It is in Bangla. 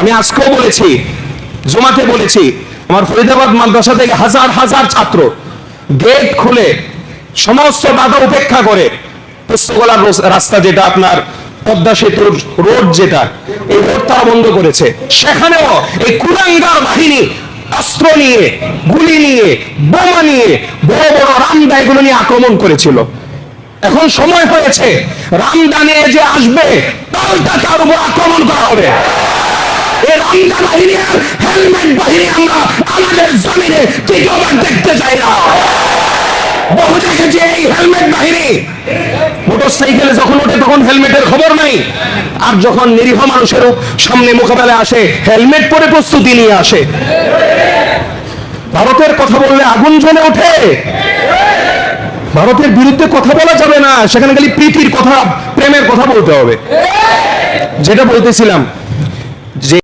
আমি আজকেও বলেছি, জমাতে বলেছি, আমার ফরিদাবাদ মাদ্রাসা থেকে হাজার হাজার ছাত্র গেট খুলে সমস্ত বাধা উপেক্ষা করে পুস্তকলার রাস্তা যেটা আপনার পদ্মা সেতুর রোড যেটা, এই রোড তারা বন্ধ করেছে। সেখানেও এই কুলাঙ্গার বাহিনী অস্ত্র নিয়ে, গুলি নিয়ে, বোমা নিয়ে বড় বড় রামদা নিয়ে আক্রমণ করেছিল। এখন সময় হয়েছে রামদানে যে আসবে তার উপর আক্রমণ করা হবে। রামদা বাহিনী হেলমেট বাহিনী আমরা আমাদের জমিনে তৃতীয়বার দেখতে চাই না বহু দেখেছি এই হেলমেট বাহিনী যখন ওঠে তখন হেলমেটের খবর নাই। আর যখন নিরীহ মানুষের সামনে আসে, হেলমেট পরে প্রস্তুতি নিয়ে আসে। ভারতের কথা বললে আগুন জ্বলে ওঠে। ভারতের বিরুদ্ধে কথা বলা যাবে না, সেখানে খালি প্রীতির কথা, প্রেমের কথা বলতে হবে। যেটা বলতেছিলাম, যে